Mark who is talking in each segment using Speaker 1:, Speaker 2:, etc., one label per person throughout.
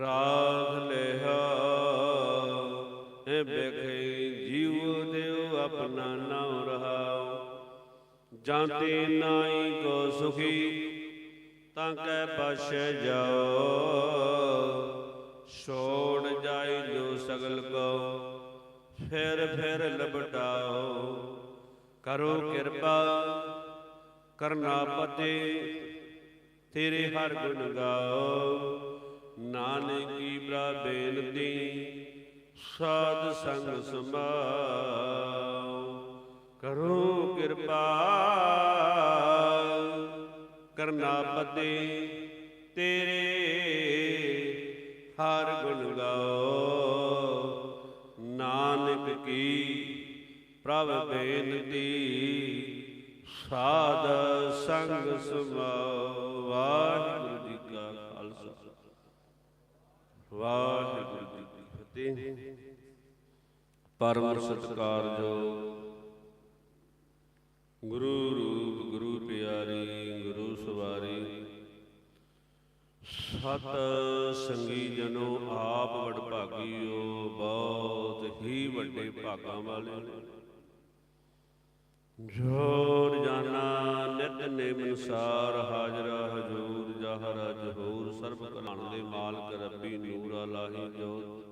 Speaker 1: ਰਾਗ ਲਿਆ। ਇਹ ਵੇਖੇ ਜੀਵ ਦੇਵ ਆਪਣਾ ਨਾਮ ਰਹਾਉ। ਜਾਂਤੇ ਨਾਈ ਕੋ ਸੁਖੀ, ਤਾਂ ਕੈ ਪਾਸੇ ਜਾਓ ਛੋੜ ਜਾਈ ਜੋ ਸਗਲ ਕੋ ਫਿਰ ਫਿਰ ਲਬਟਾਓ ਕਰੋ ਕਿਰਪਾ ਕਰਨਾ ਪਤੇ ਤੇਰੇ ਹਰ ਗੁਣ ਗਾਓ ਨਾਨਕ ਕੀ ਬਰਾ ਬੇਨਤੀ, ਸਾਧ ਸੰਗ ਸੰਭਾਉ ਕਰੋ ਕਿਰਪਾ, ਕਰਨਾ ਪਤੇ ਤੇਰੇ, ਹਰ ਗੁਣ ਗਾਓ। ਨਾਨਕ ਕੀ ਪ੍ਰਭ ਬੇਨਤੀ, ਸਾਧ ਸੰਗ ਸਮਾਉ ਵਾਹਿਗੁਰੂ ਜੀ ਕਾ ਖਾਲਸਾ ਵਾਹਿਗੁਰੂ ਜੀ ਕੀ ਫਤਿਹ ਪਰਮ ਸਤਿਕਾਰਯੋਗ। ਗੁਰੂ ਰੂਪ, ਗੁਰੂ ਪਿਆਰੀ, ਗੁਰੂ ਸਵਾਰੀ। ਸਤ ਸੰਗੀ ਜਨੋ ਆਪ ਵਡ ਬਹੁਤ ਹੀ ਵੱਡੇ ਭਾਗਾਂ ਵਾਲੇ। ਨੇ ਜੋਰ ਜਾਨਾ, ਨਿਤ ਨੇਮ ਅਨੁਸਾਰ ਹਾਜ਼ਰਾ ਹਜੂਰ, ਜਹਰ ਜਹੂਰ ਸਰਬ ਕਲਾਣ ਦੇ ਮਾਲਕ, ਰੱਬੀ ਨੂਰ, ਅਲਾਹੀ ਜੋਤ।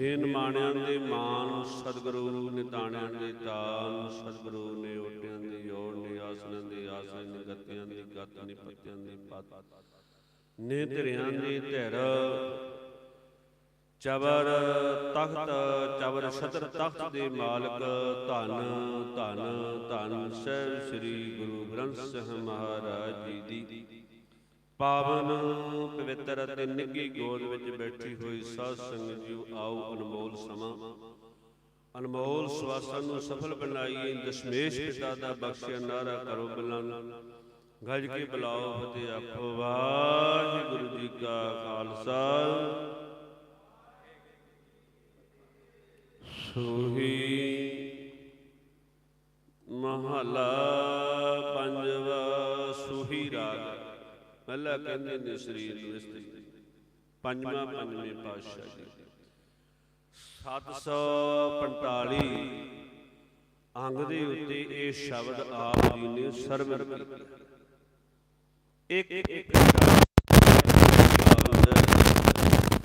Speaker 1: ਹੇਨ ਮਾਣਿਆਂ ਦੇ ਮਾਨ, ਸਤਿਗੁਰੂ ਨਿਤਾਣਿਆਂ ਦੇ ਤਾਨ ਸਤਿਗੁਰੂ ਨੇ ਓਟਿਆਂ ਦੀ ਓੜ ਨੇ ਆਸਨਾਂ ਦੇ ਆਸਨ ਨੇ ਗੱਤਿਆਂ ਦੀ ਗੱਤ ਨੇ ਪੱਤਿਆਂ ਦੀ ਪੱਤ। ਨੇ ਧਿਰਿਆਂ ਦੀ ਧਿਰ, ਚਬਰ ਤਖਤ, ਚਬਰ ਛਤਰ ਤਖਤ ਦੇ ਮਾਲਕ, ਧੰਨ ਧੰਨ ਧੰਨ ਸਹਿਬ ਸ੍ਰੀ ਗੁਰੂ ਗ੍ਰੰਥ ਸਾਹਿਬ ਮਹਾਰਾਜ ਜੀ ਦੀ। ਪਾਵਨ ਪਵਿੱਤਰ ਅਤੇ ਨਿੱਘੀ ਗੋਦ ਵਿੱਚ ਬੈਠੀ ਹੋਈ ਸਾਧ ਸੰਗਤ ਜੀਓ ਆਓ ਅਨਮੋਲ ਸਮਾਂ। ਅਨਮੋਲ ਸਵਾਸਾਂ ਨੂੰ ਸਫਲ ਬਣਾਈਏ, ਦਸ਼ਮੇਸ਼ ਪਿਤਾ ਦਾ ਬਖਸ਼ਿਆ ਨਾਰਾ ਕਰੋ ਬੁਲੰਦ ਗੱਜ ਕੇ ਬੁਲਾਓ ਫਤਿਹ ਆਖੋ, ਵਾਹਿਗੁਰੂ ਜੀ ਕਾ ਖਾਲਸਾ। ਸੋਹੀ ਮਹਲਾ ਪੰਜਵਾ ਸੋਹੀ ਰਾਗ। ਪਹਿਲਾ ਕਹਿੰਦੇ ਨੇ ਸਰੀਰ ਨੂੰ ਇਸਤਰੀ ਪੰਜਵਾਂ ਪੰਜਵੇਂ ਪਾਤਸ਼ਾਹ ਜੀ। 745 ਅੰਗ ਦੇ ਉੱਤੇ ਇਹ ਸ਼ਬਦ ਆਪ ਜੀ ਨੇ ਸਰਵਰ ਕੀਤਾ। ਇੱਕ ਇੱਕ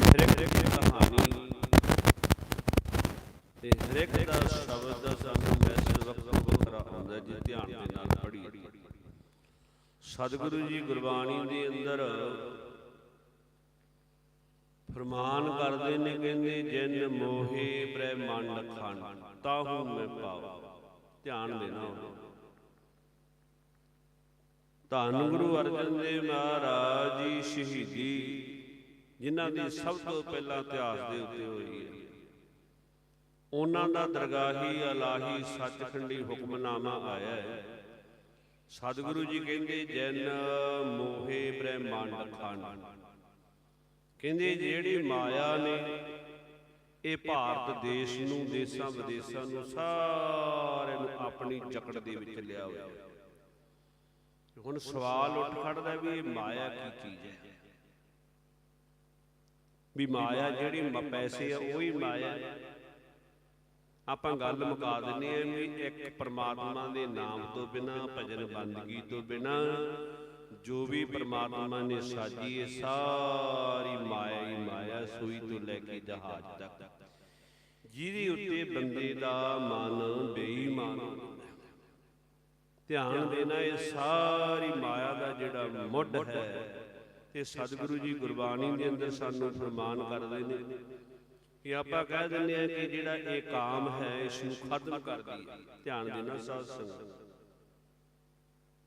Speaker 1: ਹਰ ਇੱਕ ਕਹਾਣੀ ਤੇ ਹਰ ਇੱਕ ਦਾ ਸ਼ਬਦ ਦਾ ਸਾਨੂੰ ਮੈਸੇਜ ਵੱਖਰਾ ਵੱਖਰਾ ਆਉਂਦਾ ਜੀ ਧਿਆਨ ਦੇ ਨਾਲ ਪੜ੍ਹੀ ਸਤਿਗੁਰੂ ਜੀ ਗੁਰਬਾਣੀ ਦੇ ਅੰਦਰ ਫਰਮਾਨ ਕਰਦੇ ਨੇ, ਕਹਿੰਦੇ ਜਿਨ ਮੋਹੇ ਬ੍ਰਹਮੰਡ ਖੰਡ, ਤਾਹੂ ਮੈਂ ਪਾਉ ਧਿਆਨ ਦੇਣਾ ਧੰਨ ਗੁਰੂ ਅਰਜਨ ਦੇਵ ਮਹਾਰਾਜ ਜੀ ਸ਼ਹੀਦੀ, ਜਿਨ੍ਹਾਂ ਦੀ ਸਭ ਤੋਂ ਪਹਿਲਾਂ ਇਤਿਹਾਸ ਦੇ ਉੱਤੇ ਹੋਈ ਹੈ। ਉਹਨਾਂ ਦਾ ਦਰਗਾਹੀ ਅਲਾਹੀ ਸੱਚਖੰਡੀ ਹੁਕਮਨਾਮਾ ਆਇਆ ਹੈ। ਸਤਿਗੁਰੂ ਜੀ ਕਹਿੰਦੇ, ਜਨ ਮੋਹੇ ਬ੍ਰਹਮੰਡ ਖੰਡ। ਕਹਿੰਦੇ, ਜਿਹੜੀ ਮਾਇਆ ਨੇ ਇਹ ਭਾਰਤ ਦੇਸ਼ ਨੂੰ, ਦੇਸ਼ਾਂ ਵਿਦੇਸ਼ਾਂ ਨੂੰ ਸਾਰਿਆਂ ਨੂੰ ਆਪਣੀ ਜਕੜ ਦੇ ਵਿੱਚ ਲਿਆ ਹੋਇਆ ਹੁਣ ਸਵਾਲ ਉੱਠ ਖੜਦਾ ਵੀ ਇਹ ਮਾਇਆ ਕੀ ਚੀਜ਼ ਹੈ? ਵੀ ਮਾਇਆ ਜਿਹੜੀ ਪੈਸੇ ਆ, ਉਹੀ ਮਾਇਆ ਹੈ। ਆਪਾਂ ਗੱਲ ਮੁਕਾ ਦਿੰਨੇ ਆ ਵੀ ਇੱਕ ਪਰਮਾਤਮਾ ਦੇ ਨਾਮ ਤੋਂ ਬਿਨਾ ਭਜਨ ਬੰਦਗੀ ਤੋਂ ਬਿਨਾ ਜੋ ਵੀ ਪਰਮਾਤਮਾ ਨੇ ਸਾਜੀ ਇਹ ਸਾਰੀ ਮਾਇਆ ਹੀ ਮਾਇਆ ਸੂਈ ਤੋਂ ਲੈ ਕੇ ਜਹਾਜ਼ ਤੱਕ। ਜਿਹਦੇ ਉੱਤੇ ਬੰਦੇ ਦਾ ਮਨ ਬੇਈਮਾਨ। ਧਿਆਨ ਦੇਣਾ ਇਹ ਸਾਰੀ ਮਾਇਆ ਦਾ ਜਿਹੜਾ ਮੁੱਢ ਹੈ ਤੇ ਸਤਿਗੁਰੂ ਜੀ ਗੁਰਬਾਣੀ ਦੇ ਅੰਦਰ ਸਾਨੂੰ ਫਰਮਾਨ ਕਰਦੇ ਨੇ ਕਿ ਆਪਾਂ ਕਹਿ ਦਿੰਦੇ ਆ ਕਿ ਜਿਹੜਾ ਇਹ ਕਾਮ ਹੈ ਇਸ ਨੂੰ ਖਤਮ ਕਰ ਦਈਏ। ਧਿਆਨ ਦੇਣਾ ਸਾਧ ਸੰਗਤ।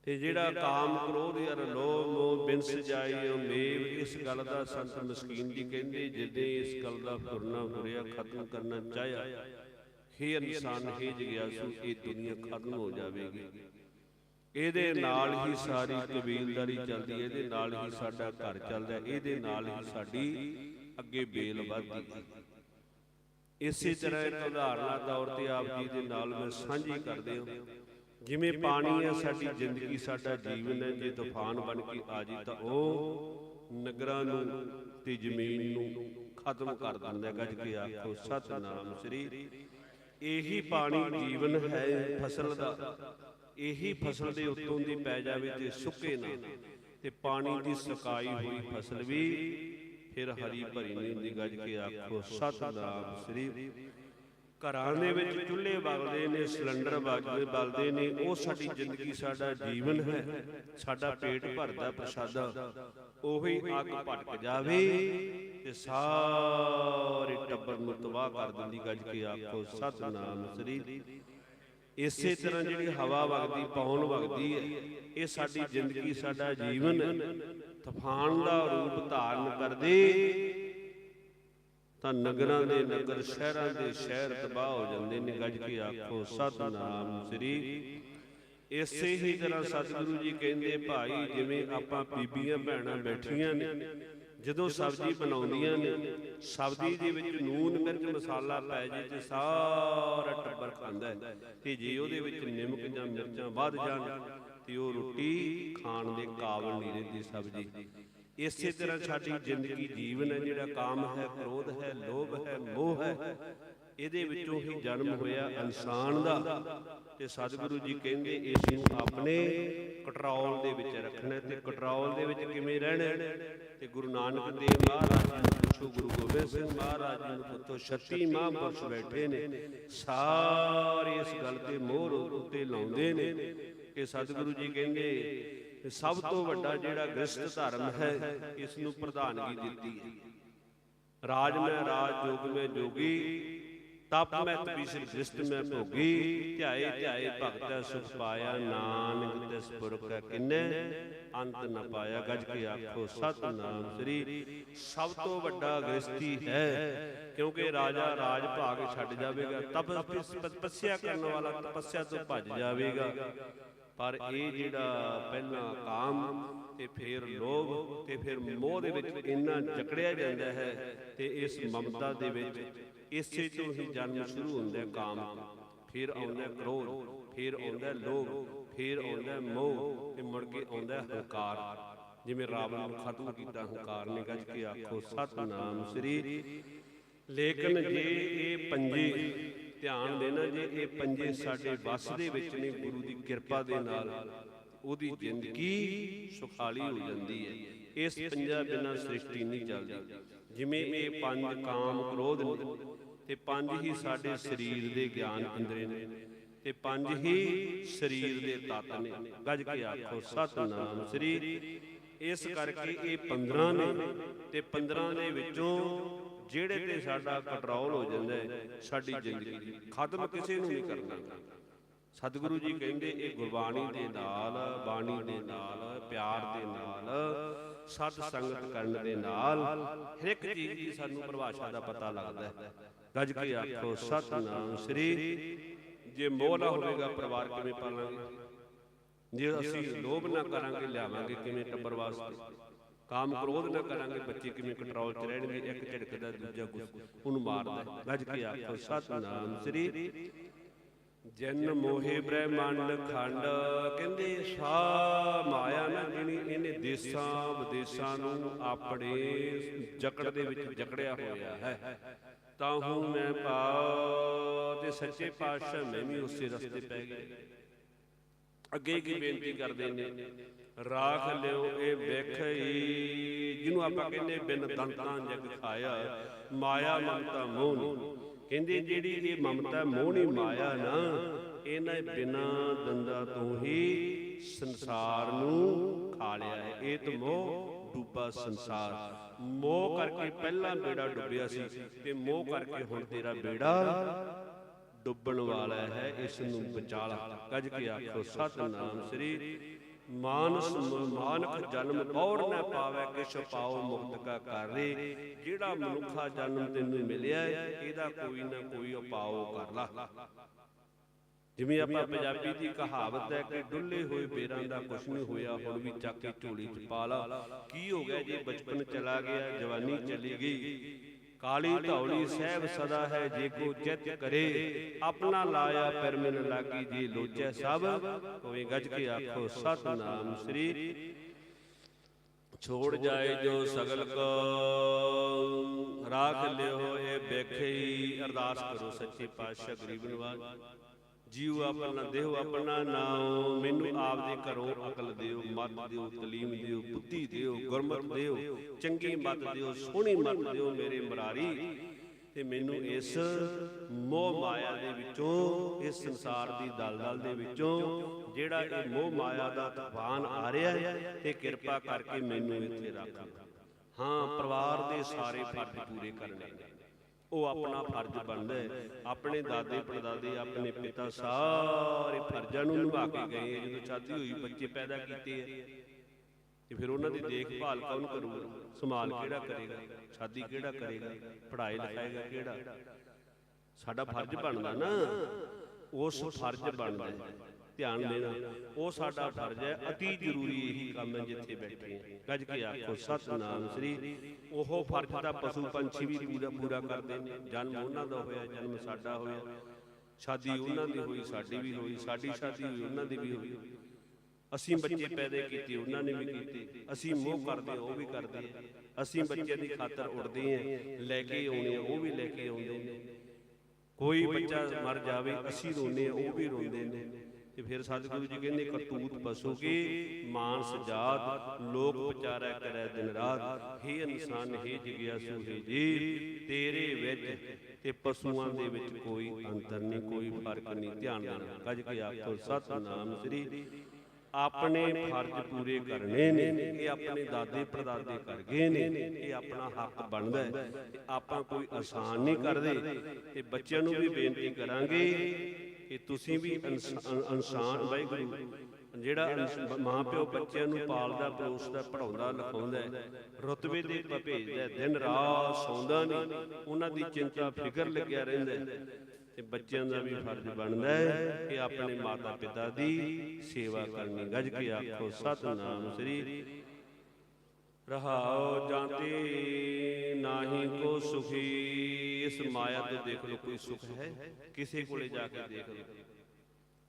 Speaker 1: ਤੇ ਜਿਹੜਾ ਕਾਮ ਕ੍ਰੋਧ ਅਰ ਲੋਭ ਮੋਹ ਬਿਨਸ ਜਾਈ ਉਹ ਇਸ ਗੱਲ ਦਾ ਸੰਤ ਮਸਕੀਨ ਜੀ ਕਹਿੰਦੇ, ਜਿੱਦੇ ਇਸ ਗੱਲ ਦਾ ਫੁਰਨਾ ਫੁਰਿਆ ਖਤਮ ਕਰਨਾ ਚਾਹਿਆ, ਹੇ ਇਨਸਾਨ, ਹੇ ਜਗਿਆਸੂ, ਇਹ ਦੁਨੀਆ ਖਤਮ ਹੋ ਜਾਵੇਗੀ। ਇਹਦੇ ਨਾਲ ਹੀ ਸਾਰੀ ਕਬੀਲਦਾਰੀ ਚੱਲਦੀ ਹੈ, ਇਹਦੇ ਨਾਲ ਹੀ ਸਾਡਾ ਘਰ ਚੱਲਦਾ ਇਹਦੇ ਨਾਲ ਹੀ ਸਾਡੀ ਅੱਗੇ ਬੇਲ ਵੱਧਦੀ ਹੈ। ਇਸੇ ਤਰ੍ਹਾਂ ਇੱਕ ਉਦਾਹਰਣਾ ਤੌਰ ਤੇ ਆਪ ਜੀ ਦੇ ਨਾਲ ਮੈਂ ਸਾਂਝੀ ਕਰਦੇ ਹਾਂ। ਜਿਵੇਂ ਪਾਣੀ ਹੈ ਸਾਡੀ ਜ਼ਿੰਦਗੀ ਸਾਡਾ ਜੀਵਨ ਹੈ ਜੇ ਤੂਫਾਨ ਬਣ ਕੇ ਆ ਜੀ ਤਾਂ ਉਹ ਨਗਰਾਂ ਨੂੰ ਤੇ ਜ਼ਮੀਨ ਨੂੰ ਖਤਮ ਕਰ ਦਿੰਦਾ। ਗੱਜ ਕੇ ਆਖੋ ਸਤਨਾਮ ਸ੍ਰੀ ਇਹੀ ਪਾਣੀ ਜੀਵਨ ਹੈ ਫਸਲ ਦਾ। ਇਹੀ ਫਸਲ ਦੇ ਉੱਤੋਂ ਦੀ ਪੈ ਜਾਵੇ ਤੇ ਸੁੱਕੇ ਨਾ। ਤੇ ਪਾਣੀ ਦੀ ਸੁਕਾਈ ਹੋਈ ਫਸਲ ਵੀ ਫਿਰ ਹਰੀ ਭਰੀ ਨਹੀਂ ਹੁੰਦੀ ਗੱਜ ਕੇ ਆਖੋ ਸਤਨਾਮ ਸ੍ਰੀ ਘਰਾਂ ਦੇ ਵਿੱਚ ਚੁੱਲ੍ਹੇ ਬਲਦੇ ਨੇ ਸਿਲੰਡਰ ਬਲਦੇ ਬਲਦੇ ਨੇ ਉਹ ਸਾਡੀ ਜ਼ਿੰਦਗੀ ਸਾਡਾ ਜੀਵਨ ਹੈ ਸਾਡਾ ਪੇਟ ਭਰਦਾ ਪ੍ਰਸ਼ਾਦਾ ਉਹੀ ਅੱਗ ਭਟਕ ਜਾਵੇ ਤੇ ਸਾਰੇ ਟੱਬਰ ਨੂੰ ਤਬਾਹ ਕਰ ਦਿੰਦੀ ਗੱਜ ਕੇ ਆਖੋ ਸਤਨਾਮ ਸ੍ਰੀ ਇਸੇ ਤਰ੍ਹਾਂ ਜਿਹੜੀ ਹਵਾ ਵਗਦੀ ਪੌਣ ਵਗਦੀ ਹੈ ਇਹ ਸਾਡੀ ਜ਼ਿੰਦਗੀ ਸਾਡਾ ਜੀਵਨ ਹੈ। ਤੂਫਾਨ ਦਾ ਰੂਪ ਧਾਰਨ ਕਰਦੇ, ਤਾਂ ਨਗਰਾਂ ਦੇ ਨਗਰ, ਸ਼ਹਿਰਾਂ ਦੇ ਸ਼ਹਿਰ ਤਬਾਹ ਹੋ ਜਾਂਦੇ ਨੇ, ਗੱਜ ਕੇ ਆਖੋ, ਸਤਨਾਮ ਸ੍ਰੀ। ਇਸੇ ਹੀ ਤਰ੍ਹਾਂ ਸਤਿਗੁਰੂ ਜੀ ਕਹਿੰਦੇ, ਭਾਈ, ਜਿਵੇਂ ਆਪਾਂ ਬੀਬੀਆਂ ਭੈਣਾਂ ਬੈਠੀਆਂ ਨੇ, ਜਦੋਂ ਸਬਜ਼ੀ ਬਣਾਉਂਦੀਆਂ ਨੇ, ਸਬਜ਼ੀ ਦੇ ਵਿੱਚ ਨੂਨ, ਮਿਰਚ, ਮਸਾਲਾ ਪੈ ਜੇ ਤੇ ਸਾਰਾ ਟੱਬਰ ਖਾਂਦਾ ਹੈ ਤੇ ਜੇ ਉਹਦੇ ਵਿੱਚ ਨਿਮਕ ਜਾਂ ਮਿਰਚਾਂ ਵੱਧ ਜਾਣ ਤੇ ਉਹ ਰੋਟੀ ਖਾਣ ਦੇ ਕਾਬਲ ਨਹੀਂ ਰਹਿੰਦੀ ਸਬਜ਼ੀ ਇਸੇ ਤਰ੍ਹਾਂ ਸਾਡੀ ਜ਼ਿੰਦਗੀ ਜੀਵਨ ਹੈ, ਜਿਹੜਾ ਕਾਮ ਹੈ, ਕ੍ਰੋਧ ਹੈ, ਲੋਭ ਹੈ, ਮੋਹ ਹੈ, ਇਹਦੇ ਵਿੱਚੋਂ ਹੀ ਜਨਮ ਹੋਇਆ ਇਨਸਾਨ ਦਾ। ਤੇ ਸਤਿਗੁਰੂ ਜੀ ਕਹਿੰਦੇ, ਇਸ ਨੂੰ ਆਪਣੇ ਕੰਟਰੋਲ ਦੇ ਵਿੱਚ ਰੱਖਣਾ ਤੇ ਕੰਟਰੋਲ ਦੇ ਵਿੱਚ ਕਿਵੇਂ ਰਹਿਣਾ ਤੇ ਗੁਰੂ ਨਾਨਕ ਦੇਵ ਮਹਾਰਾਜ ਜੀ ਨੂੰ ਪੁੱਛੋ, ਗੁਰੂ ਗੋਬਿੰਦ ਸਿੰਘ ਮਹਾਰਾਜ ਜੀ ਨੂੰ ਪੁੱਛੋ 36 ਮਹਾਂਪੁਰਸ਼ ਬੈਠੇ ਨੇ, ਸਾਰੇ ਇਸ ਗੱਲ ਤੇ ਮੋਹਰ ਉੱਤੇ ਲਾਉਂਦੇ ਨੇ। ਕਿ ਸਤਿਗੁਰੂ ਜੀ ਕਹਿੰਦੇ ਸਭ ਤੋਂ ਵੱਡਾ ਜਿਹੜਾ ਗ੍ਰਸਥ ਧਰਮ ਹੈ ਇਸ ਨੂੰ ਪ੍ਰਧਾਨਗੀ ਦਿੱਤੀ ਹੈ। ਰਾਜ ਮੈਂ ਰਾਜ ਜੋਗ ਮੈਂ ਜੋਗੀ ਤਪ ਮੈਂ ਤਪੀਸਰ ਗ੍ਰਸਥ ਮੈਂ ਭੋਗੀ ਧਿਆਏ ਧਿਆਏ ਭਗਤੈ ਸੁਖ ਪਾਇਆ ਨਾਨਕ ਤਿਸ ਪੁਰਖ ਕਿੰਨੇ? ਅੰਤ ਨ ਪਾਇਆ ਗੱਜ ਕੇ ਆਖੋ ਸਤਨਾਮ ਸ੍ਰੀ ਸਭ ਤੋਂ ਵੱਡਾ ਗ੍ਰਸਥੀ ਹੈ ਕਿਉਂਕਿ ਰਾਜਾ ਰਾਜ ਭਾਗ ਛੱਡ ਜਾਵੇਗਾ ਤਪ ਤਪੱਸਿਆ ਕਰਨ ਵਾਲਾ ਤਪੱਸਿਆ ਤੋਂ ਭੱਜ ਜਾਵੇਗਾ। ਪਰ ਇਹ ਜਿਹੜਾ ਪਹਿਲਾਂ ਕਾਮ ਤੇ ਫਿਰ ਲੋਭ ਤੇ ਫਿਰ ਮੋਹ ਦੇ ਵਿੱਚ ਇੰਨਾ ਜਕੜਿਆ ਜਾਂਦਾ ਹੈ ਤੇ ਇਸ ਮਮਤਾ ਦੇ ਵਿੱਚ ਇਸੇ ਤੋਂ ਹੀ ਜਨਮ ਸ਼ੁਰੂ ਹੁੰਦਾ ਹੈ ਕਾਮ। ਫਿਰ ਆਉਂਦਾ ਕ੍ਰੋਧ ਫਿਰ ਆਉਂਦਾ ਲੋਭ ਫਿਰ ਆਉਂਦਾ ਮੋਹ ਤੇ ਮੁੜ ਕੇ ਆਉਂਦਾ ਹੰਕਾਰ। ਜਿਵੇਂ ਰਾਵਣ ਨੂੰ ਖਤਮ ਕੀਤਾ ਹੰਕਾਰ ਨੇ ਗੱਜ ਕੇ ਆਖੋ ਸਤਨਾਮ ਸ੍ਰੀ ਲੇਕਿਨ ਜੇ ਇਹ ਪੰਜੇ। ਧਿਆਨ ਦੇਣਾ ਜੇ ਇਹ ਪੰਜੇ ਸਾਡੇ ਵੱਸ ਦੇ ਵਿੱਚ ਨੇ ਗੁਰੂ ਦੀ ਕਿਰਪਾ ਦੇ ਨਾਲ ਉਹਦੀ ਜ਼ਿੰਦਗੀ ਸੁਖਾਲੀ ਹੋ ਜਾਂਦੀ ਹੈ। ਇਸ ਪੰਜਾਂ ਬਿਨਾਂ ਸ੍ਰਿਸ਼ਟੀ ਨਹੀਂ ਚੱਲਦੀ। ਜਿਵੇਂ ਇਹ ਪੰਜ ਕਾਮ ਕ੍ਰੋਧ ਨੇ ਤੇ ਪੰਜ ਹੀ ਸਾਡੇ ਸਰੀਰ ਦੇ ਗਿਆਨ ਇੰਦਰੀ ਨੇ। ਤੇ ਪੰਜ ਹੀ ਸਰੀਰ ਦੇ ਤੱਤ ਨੇ। ਗੱਜ ਕੇ ਆਖੋ ਸਤਨਾਮ ਸ੍ਰੀ। ਇਸ ਕਰਕੇ ਇਹ 15 ਨੇ। ਤੇ 15 ਦੇ ਵਿੱਚੋਂ ਜਿਹੜੇ ਤੇ ਸਾਡਾ ਕੰਟਰੋਲ ਹੋ ਜਾਂਦਾ ਸਾਡੀ ਜ਼ਿੰਦਗੀ ਖਤਮ ਕਿਸੇ ਨੂੰ ਨਹੀਂ ਕਰਨਾ। ਸਤਿਗੁਰੂ ਜੀ ਕਹਿੰਦੇ ਇਹ ਗੁਰਬਾਣੀ ਦੇ ਨਾਲ ਬਾਣੀ ਦੇ ਨਾਲ ਪਿਆਰ ਦੇ ਨਾਲ ਸਤ ਸੰਗਤ ਕਰਨ ਦੇ ਨਾਲ ਹਰ ਇੱਕ ਚੀਜ਼ ਦੀ ਸਾਨੂੰ ਪਰਿਭਾਸ਼ਾ ਦਾ ਪਤਾ ਲੱਗਦਾ ਹੈ। ਗੱਜ ਕੇ ਆਖੋ ਸਤਨਾਮ ਸ੍ਰੀ। ਜੇ ਮੋਹ ਨਾ ਹੋਵੇਗਾ ਪਰਿਵਾਰ ਕਿਵੇਂ ਪਾਲਾਂਗੇ? ਜੇ ਅਸੀਂ ਲੋਭ ਨਾ ਕਰਾਂਗੇ ਲਿਆਵਾਂਗੇ ਕਿਵੇਂ ਟੱਬਰ ਵਾਸਤੇ? ਕਾਮ ਕ੍ਰੋਧ ਨਾ ਕਰਾਂਗੇ, ਬੱਚੇ ਕਿਵੇਂ ਕੰਟਰੋਲ 'ਚ ਰਹਿਣਗੇ, ਇੱਕ ਝੜਕਦਾ ਦੂਜਾ ਕੁਝ ਉਹਨੂੰ ਮਾਰਦਾ ਗੱਜ ਕੇ ਆਖੋ, ਸਤਨਾਮ ਸ੍ਰੀ ਜਨ ਮੋਹਿ ਬ੍ਰਹਮੰਡ ਖੰਡ। ਕਹਿੰਦੇ ਸਾ ਮਾਇਆ ਨਾ ਜਿਹੜੀ ਇਹਨੇ ਦੇਸਾਂ ਵਿਦੇਸਾਂ ਨੂੰ ਆਪਣੇ ਜਕੜ ਦੇ ਵਿੱਚ ਜਕੜਿਆ ਹੋਇਆ ਹੈ। ਤਾਂ ਹੁਣ ਮੈਂ ਪਾ ਤੇ ਸੱਚੇ ਪਾਤਸ਼ਾਹ ਮੈਂ ਵੀ ਉਸੇ ਰਸਤੇ ਪੈ ਗਿਆ। ਅੱਗੇ ਕੀ ਬੇਨਤੀ ਕਰਦੇ ਨੇ? ਰਾਖ ਲਿਓ, ਇਹ ਵੇਖਈ। ਜਿਹਨੂੰ ਆਪਾਂ ਕਹਿੰਦੇ ਬਿਨ ਦੰਤਾਂ ਜਗ ਖਾਇਆ, ਮਾਇਆ ਮਮਤਾ ਮੋਹ ਕਹਿੰਦੇ ਜਿਹੜੀ ਇਹ ਮਮਤਾ ਮੋਹਣੀ ਮਾਇਆ ਨਾ, ਇਹਨਾਂ ਬਿਨਾ ਦੰਦਾਂ ਤੋਂ ਹੀ ਸੰਸਾਰ ਨੂੰ ਖਾ ਲਿਆ ਹੈ। ਇਹ ਤਾਂ ਮੋਹ ਡੁੱਬਾ ਸੰਸਾਰ। ਮੋਹ ਕਰਕੇ ਪਹਿਲਾਂ ਬੇੜਾ ਡੁੱਬਿਆ ਸੀ, ਤੇ ਮੋਹ ਕਰਕੇ ਹੁਣ ਤੇਰਾ ਬੇੜਾ ਡੁੱਬਣ ਵਾਲਾ ਹੈ, ਇਸ ਨੂੰ ਬਚਾ ਲਾ ਗੱਜ ਕੇ ਆਖੋ, ਸਤਨਾਮ ਸ੍ਰੀ ਮਾਨਸ ਮਾਨਕ ਜਨਮ ਬੌੜ ਨਾ ਪਾਵੇ, ਕਿਛ ਪਾਉ ਮੁਕਤ ਕਾ ਕਾਰੇ ਜਿਹੜਾ ਮਨੁੱਖਾ ਜਨਮ ਤੈਨੂੰ ਮਿਲਿਆ ਇਹਦਾ ਕੋਈ ਨਾ ਕੋਈ ਉਪਾਅ ਕਰ ਲਾ। ਜਿਵੇਂ ਆਪਾਂ ਪੰਜਾਬੀ ਦੀ ਕਹਾਵਤ ਹੈ ਕਿ ਡੁੱਲੇ ਹੋਏ ਬੇਰਾਂ ਦਾ ਕੁਛ ਨਹੀਂ ਹੋਇਆ, ਹੁਣ ਵੀ ਚੱਕ ਕੇ ਝੋਲੀ ਚ ਪਾ ਲਾ। ਕੀ ਹੋ ਗਿਆ ਜੇ? ਬਚਪਨ ਚਲਾ ਗਿਆ, ਜਵਾਨੀ ਚਲੀ ਗਈ। ਕਾਲੀ ਧੌਲੀ ਸਹਿਬ ਸਦਾ ਹੈ ਜੇ ਕੋ ਚਿਤ ਕਰੇ ਆਪਣਾ ਲਾਇਆ ਫਿਰ ਮਨ ਲਾਗੀ ਜੀ ਲੋਚੈ ਸਭ। ਕੋਈ ਗੱਜ ਕੇ ਆਖੋ ਸਤਨਾਮ ਸ੍ਰੀ ਛੋੜ ਜਾਏ ਜੋ ਸਗਲ ਕੋ। ਰਾਖ ਲਿਓ ਇਹ ਵੇਖਈ ਅਰਦਾਸ ਕਰੋ ਸੱਚੇ ਪਾਤਸ਼ਾਹ ਗਰੀਬ ਨਵਾਜ ਜੀਵ ਆਪਣਾ, ਦੇਹ ਆਪਣਾ ਨਾਮ, ਮੈਨੂੰ ਆਪ ਦੇ ਘਰੋਂ ਅਕਲ ਦਿਓ, ਮਤ ਦਿਓ, ਤਲੀਮ ਦਿਓ, ਬੁੱਧੀ ਦਿਓ, ਗੁਰਮਤ ਦਿਓ, ਚੰਗੀ ਮਤ ਦਿਓ, ਸੋਹਣੀ ਮਤ ਦਿਓ ਮੇਰੇ ਮਰਾਰੀ। ਤੇ ਮੈਨੂੰ ਇਸ ਮੋਹ ਮਾਇਆ ਦੇ ਵਿੱਚੋਂ, ਇਸ ਸੰਸਾਰ ਦੀ ਦਲਦਲ ਦੇ ਵਿੱਚੋਂ, ਜਿਹੜਾ ਇਹ ਮੋਹ ਮਾਇਆ ਦਾ ਤੂਫਾਨ ਆ ਰਿਹਾ ਹੈ, ਤੇ ਕਿਰਪਾ ਕਰਕੇ ਮੈਨੂੰ ਇੱਥੇ ਰੱਖ ਹਾਂ, ਪਰਿਵਾਰ ਦੇ ਸਾਰੇ ਫਰਜ਼ ਪੂਰੇ ਕਰਨੇ ਨੇ। ਉਹ ਆਪਣਾ ਫਰਜ਼ ਬਣਦਾ ਹੈ। ਆਪਣੇ ਦਾਦੇ, ਪੜਦਾਦੇ, ਆਪਣੇ ਪਿਤਾ ਸਾਰੇ ਫਰਜ਼ਾਂ ਨੂੰ ਨਿਭਾ ਕੇ ਗਏ ਜਦੋਂ ਸ਼ਾਦੀ ਹੋਈ, ਬੱਚੇ ਪੈਦਾ ਕੀਤੇ ਹੈ, ਤੇ ਫਿਰ ਉਹਨਾਂ ਦੀ ਦੇਖਭਾਲ ਕੌਣ ਕਰੂਗਾ? ਸੰਭਾਲ ਕਿਹੜਾ ਕਰੇਗਾ? ਸ਼ਾਦੀ ਕਿਹੜਾ ਕਰੇਗਾ? ਪੜ੍ਹਾਈ ਲਿਖਾਏਗਾ ਕਿਹੜਾ? ਸਾਡਾ ਫਰਜ਼ ਬਣਦਾ ਨਾ। ਉਸ ਫਰਜ਼ ਬਣਦਾ ਧਿਆਨ ਦੇਣਾ ਉਹ ਸਾਡਾ ਫਰਜ਼ ਹੈ। ਅਤੀ ਜ਼ਰੂਰੀ ਇਹੀ ਕੰਮ ਹੈ ਜਿੱਥੇ ਬੈਠੇ ਹਾਂ। ਗੱਜ ਕੇ ਆਖੋ ਸਤਨਾਮ ਸ੍ਰੀ ਉਹ ਫਰਜ਼ ਦਾ ਪਸ਼ੂ ਪੰਛੀ ਵੀ ਪੂਰਾ ਪੂਰਾ ਕਰਦੇ ਨੇ ਜਨਮ ਉਹਨਾਂ ਦਾ ਹੋਇਆ ਜਨਮ ਸਾਡਾ ਹੋਇਆ। ਸ਼ਾਦੀ ਉਹਨਾਂ ਦੀ ਹੋਈ ਸਾਡੀ ਵੀ ਹੋਈ ਸਾਡੀ ਸ਼ਾਦੀ ਹੋਈ ਉਹਨਾਂ ਦੀ ਵੀ ਹੋਈ। ਅਸੀਂ ਬੱਚੇ ਪੈਦਾ ਕੀਤੇ ਉਹਨਾਂ ਨੇ ਵੀ ਕੀਤੇ। ਅਸੀਂ ਮੋਹ ਕਰਦੇ ਉਹ ਵੀ ਕਰਦੇ ਅਸੀਂ ਬੱਚੇ ਦੀ ਖਾਤਰ ਉੜਦੇ ਆ ਲੈ ਕੇ ਆਉਣੇ ਉਹ ਵੀ ਲੈ ਕੇ ਆਉਂਦੇ ਨੇ ਕੋਈ ਬੱਚਾ ਮਰ ਜਾਵੇ ਅਸੀਂ ਰੋਨੇ ਉਹ ਵੀ ਰੋਂਦੇ ਨੇ ਤੇ ਫਿਰ ਸਤਿਗੁਰੂ ਜੀ ਕਹਿੰਦੇ ਕਰਤੂਤ ਬਸੋਗੇ ਮਾਨਸ ਜਾਤ, ਲੋਕ ਵਿਚਾਰੈ ਕਰੈ ਦਿਨ ਰਾਤ। हे ਇਨਸਾਨ हे ਜਿਗਿਆਸੂ, ਹੈ ਜੀ ਤੇਰੇ ਵਿੱਚ ਤੇ ਪਸ਼ੂਆਂ ਦੇ ਵਿੱਚ ਕੋਈ ਅੰਤਰ ਨਹੀਂ, ਕੋਈ ਫ਼ਰਕ ਨਹੀਂ। ਧਿਆਨ ਦੇਣਾ ਗੱਜ ਕੇ ਆਖੋ ਸਤਨਾਮ ਸ੍ਰੀ। ਆਪਣੇ ਫਰਜ਼ ਪੂਰੇ ਕਰਨੇ ਨੇ, ਇਹ ਆਪਣੇ ਦਾਦੇ ਪੜਦਾਦੇ ਕਰ ਗਏ ਨੇ, ਇਹ ਆਪਣਾ ਹੱਕ ਬਣਦਾ ਹੈ। ਆਪਾਂ ਕੋਈ ਆਸਾਨ ਨਹੀਂ ਕਰਦੇ। ਤੇ ਬੱਚਿਆਂ ਨੂੰ ਵੀ ਬੇਨਤੀ ਕਰਾਂਗੇ ਕਿ ਤੁਸੀਂ ਵੀ ਇਨਸਾਨ ਵਾਹਿਗੁਰੂ ਜਿਹੜਾ ਇਨਸ- ਬੱਚਿਆਂ ਨੂੰ ਪਾਲਦਾ ਪਲੋਸਦਾ ਪੜਾਉਂਦਾ ਲਿਖਾਉਂਦਾ ਹੈ, ਦੇ ਭੇਜਦਾ ਦਿਨ ਰਾਤ ਸੌਂਦਾ ਨਹੀਂ ਉਹਨਾਂ ਦੀ ਚਿੰਤਾ ਫਿਕਰ ਲੱਗਿਆ ਰਹਿੰਦਾ ਤੇ ਬੱਚਿਆਂ ਦਾ ਵੀ ਫਰਜ਼ ਬਣਦਾ ਹੈ ਕਿ ਆਪਣੇ ਮਾਤਾ ਪਿਤਾ ਦੀ ਸੇਵਾ ਕਰਨੀ। ਗੱਜ ਕੇ ਆਖੋ ਸਤਨਾਮ ਸ੍ਰੀ ਰਹਾਉ ਜਾਂਦੇ ਨਾਹੀ ਕੋ ਸੁਖੀ। ਇਸ ਮਾਇਆ ਤੋਂ ਦੇਖ ਲੋ ਕੋਈ ਸੁਖ ਹੈ, ਕਿਸੇ ਕੋਲੇ ਜਾ ਕੇ ਦੇਖ ਲੋ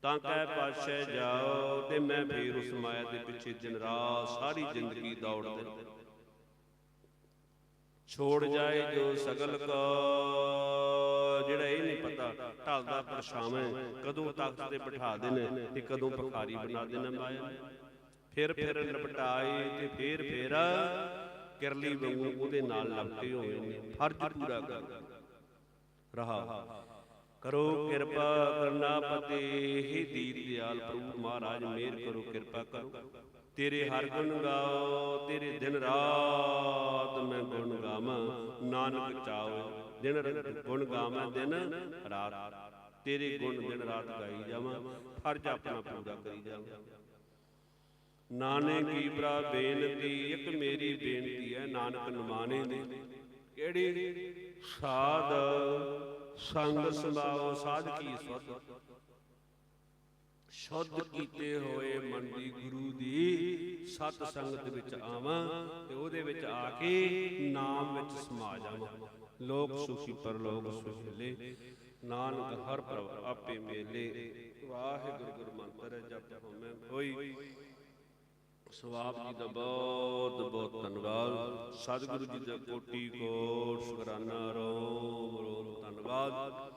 Speaker 1: ਤਾਂ ਕਹਿ ਪਾਸ਼ੇ ਜਾਓ ਤੇ ਮੈਂ ਫੇਰ ਉਸ ਮਾਇਆ ਦੇ ਪਿੱਛੇ ਦਿਨ ਰਾਤ ਸਾਰੀ ਜ਼ਿੰਦਗੀ ਦੌੜਦਾ ਛੋੜ ਜਾਏ ਜੋ ਸਗਲ ਕੋ, ਜਿਹੜਾ ਇਹ ਨਹੀਂ ਪਤਾ ਢਲਦਾ ਪਰਛਾਵੇਂ ਕਦੋਂ ਤਖਤ ਤੇ ਬਿਠਾ ਦੇਣ ਤੇ ਕਦੋਂ ਭਖਾਰੀ ਬਣਾ ਦੇਣ ਮਾਇਆ ਫਿਰ ਫਿਰ ਲਪਟਾਏ ਤੇ ਫਿਰ ਫਿਰ ਕਿਰਲੀ ਵਾਂਗੂ ਉਹਦੇ ਨਾਲ ਲਪਟੇ ਹੋਏ ਨੇ, ਫਰਜ਼ ਪੂਰਾ ਕਰ। ਰਹਾ, ਕਰੋ ਕਿਰਪਾ ਕਰਨਾ ਪਤੇ ਹੀ ਦੀਨ ਦਿਆਲ ਪ੍ਰਭੂ ਮਹਾਰਾਜ ਮੇਰ ਕਰੋ, ਕਿਰਪਾ ਕਰੋ। ਤੇਰੇ ਹਰ ਗੁਣ ਗਾਓ, ਤੇਰੇ ਦਿਨ ਰਾਤ ਮੈਂ ਗੁਣ ਗਾਵਾਂ, ਨਾਨਕ ਚਾਓ। ਦਿਨ ਗੁਣ ਗਾਵਾਂ, ਦਿਨ ਰਾਤ ਤੇਰੇ ਗੁਣ ਦਿਨ ਰਾਤ ਗਾਈ ਜਾਵਾਂ, ਫਰਜ਼ ਆਪਣਾ ਪੂਰਾ ਕਰੀ ਜਾਵਾਂ। ਨਾਨਕ ਕੀ ਬੇਨਤੀ, ਇੱਕ ਮੇਰੀ ਬੇਨਤੀ ਹੈ, ਨਾਨਕ ਨਮਾਨੇ ਦੀ। ਕਿਹੜੀ? ਸਾਧ, ਸੰਗ ਸੰਭਾਓ ਸਾਧ ਕੀ ਸੁਧ? ਸ਼ੁੱਧ ਕੀਤੇ ਹੋਏ ਮਨ ਦੀ ਗੁਰੂ ਦੀ ਸਤ ਸੰਗਤ ਵਿੱਚ ਆਵਾਂ ਤੇ ਉਹਦੇ ਵਿੱਚ ਆ ਕੇ ਨਾਮ ਵਿੱਚ ਸਮਾ ਜਾਵਾਂ। ਲੋਕ ਸੁਖੀ, ਪਰਲੋਕ ਸੁਖਲੇ ਨਾਨਕ ਹਰ ਪ੍ਰਭ ਆਪੇ ਮੇਲੇ। ਵਾਹਿਗੁਰੂ ਗੁਰ ਜਪ ਹੋਮੈ ਹੋਈ। ਸਵਾਬ ਜੀ ਦਾ ਬਹੁਤ ਬਹੁਤ ਧੰਨਵਾਦ। ਸਤਿਗੁਰੂ ਜੀ ਦਾ ਕੋਟੀ ਕੋਟ ਸ਼ੁਕਰਾਨਾ, ਰੋਮ ਰੋਮ, ਧੰਨਵਾਦ।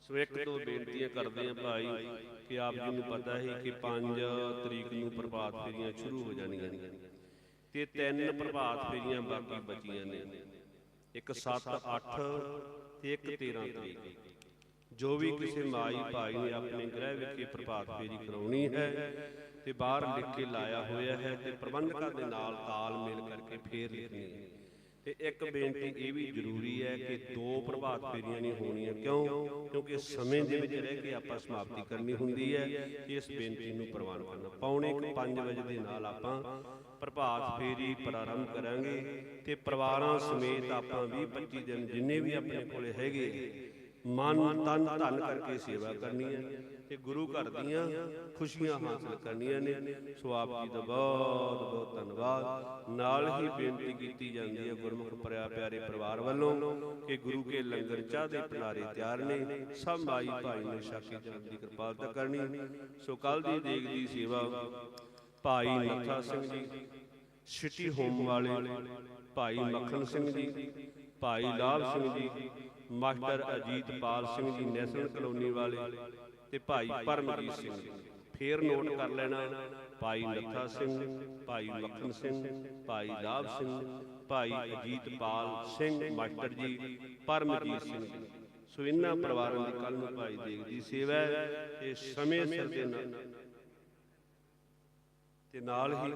Speaker 1: ਸੋ ਇੱਕ ਤੋਂ ਬੇਨਤੀਆਂ ਕਰਦੇ ਆ ਭਾਈ ਕਿ ਆਪ ਜੀ ਨੂੰ ਪਤਾ ਹੈ ਕਿ 5 ਤਰੀਕ ਨੂੰ ਪ੍ਰਭਾਤ ਫੇਰੀਆਂ ਸ਼ੁਰੂ ਹੋ ਜਾਣੀਆਂ ਤੇ ਤਿੰਨ ਪ੍ਰਭਾਤ ਫੇਰੀਆਂ ਬਾਕੀ ਬਚੀਆਂ ਨੇ। ਇੱਕ 7 8 ਤੇ ਇੱਕ 13 ਤਰੀਕ। ਜੋ ਵੀ ਕਿਸੇ ਮਾਈ ਭਾਈ ਨੇ ਆਪਣੇ ਗ੍ਰਹਿ ਵਿਖੇ ਪ੍ਰਭਾਤ ਫੇਰੀ ਕਰਾਉਣੀ ਹੈ ਤੇ ਬਾਹਰ ਲਿਖ ਕੇ ਲਾਇਆ ਹੋਇਆ ਹੈ ਤੇ ਪ੍ਰਬੰਧਕਾਂ ਦੇ ਨਾਲ ਤਾਲਮੇਲ ਕਰਕੇ ਫੇਰ ਲਿਖਣੀ ਹੈ। ਤੇ ਇੱਕ ਬੇਨਤੀ ਇਹ ਵੀ ਜ਼ਰੂਰੀ ਹੈ ਕਿ ਦੋ ਪ੍ਰਭਾਤ ਫੇਰੀਆਂ ਨਹੀਂ ਹੋਣੀਆਂ ਕਿਉਂ? ਕਿਉਂਕਿ ਸਮੇਂ ਦੇ ਵਿੱਚ ਰਹਿ ਕੇ ਆਪਾਂ ਸਮਾਪਤੀ ਕਰਨੀ ਹੁੰਦੀ ਹੈ। ਇਸ ਬੇਨਤੀ ਨੂੰ ਪ੍ਰਵਾਨ ਕਰਨਾ। ਪੌਣੇ 5 ਵਜੇ ਦੇ ਨਾਲ ਆਪਾਂ ਪ੍ਰਭਾਤ ਫੇਰੀ ਪ੍ਰਾਰੰਭ ਕਰਾਂਗੇ ਤੇ ਪਰਿਵਾਰਾਂ ਸਮੇਤ ਆਪਾਂ 20 25 ਦਿਨ ਜਿੰਨੇ ਵੀ ਆਪਣੇ ਕੋਲੇ ਹੈਗੇ ਮਨ ਤਨ ਧਨ ਕਰਕੇ ਸੇਵਾ ਕਰਨੀ ਹੈ ਤੇ ਗੁਰੂ ਘਰ ਦੀਆਂ ਖੁਸ਼ੀਆਂ ਹਾਸਲ ਕਰਨੀਆਂ ਨੇ। ਸੋ ਆਪ ਜੀ ਦਾ ਬਹੁਤ ਬਹੁਤ ਧੰਨਵਾਦ। ਨਾਲ ਹੀ ਬੇਨਤੀ ਕੀਤੀ ਜਾਂਦੀ ਹੈ ਗੁਰਮੁਖ ਪਰਿਆ ਪਿਆਰੇ ਪਰਿਵਾਰ ਵੱਲੋਂ ਕਿ ਗੁਰੂ ਕੇ ਲੰਗਰ ਚਾਹ ਦੇ ਭੰਡਾਰੇ ਤਿਆਰ ਨੇ। ਸਭ ਮਾਈ ਭਾਈ ਨੇ ਛਾਕੀ ਜਾਣ ਦੀ ਕਿਰਪਾਲਤਾ ਕਰਨੀ। ਸੋ ਕੱਲ ਦੀ ਦੇਗ ਦੀ ਸੇਵਾ ਭਾਈ ਨੱਥਾ ਸਿੰਘ ਜੀ, ਸਿਟੀ ਹੋਮ ਵਾਲੇ ਭਾਈ ਮੱਖਣ ਸਿੰਘ ਜੀ, ਭਾਈ ਲਾਭ Singh ji master Ajitpal Singh ji national colony ਵਾਲੇ ਤੇ ਭਾਈ ਪਰਮਜੀਤ ਸਿੰਘ ਫੇਰ ਨੋਟ ਕਰ ਲੈਣਾ, ਭਾਈ ਨੱਥਾ ਸਿੰਘ, ਭਾਈ ਮੱਖਣ ਸਿੰਘ, ਭਾਈ ਲਾਭ ਸਿੰਘ, ਭਾਈ ਅਜੀਤਪਾਲ ਸਿੰਘ, ਮਾਸਟਰ ਜੀ ਪਰਮਜੀਤ ਸਿੰਘ ਸੋ ਇਹਨਾਂ ਪਰਿਵਾਰਾਂ ਦੀ ਕੱਲ ਨੂੰ ਭਾਈ ਦੇਗ ਦੀ ਸੇਵਾ ਹੈ ਸਮੇਂ ਸਿਰ ਦੇ ਨਾਲ ਤੇ ਨਾਲ ਹੀ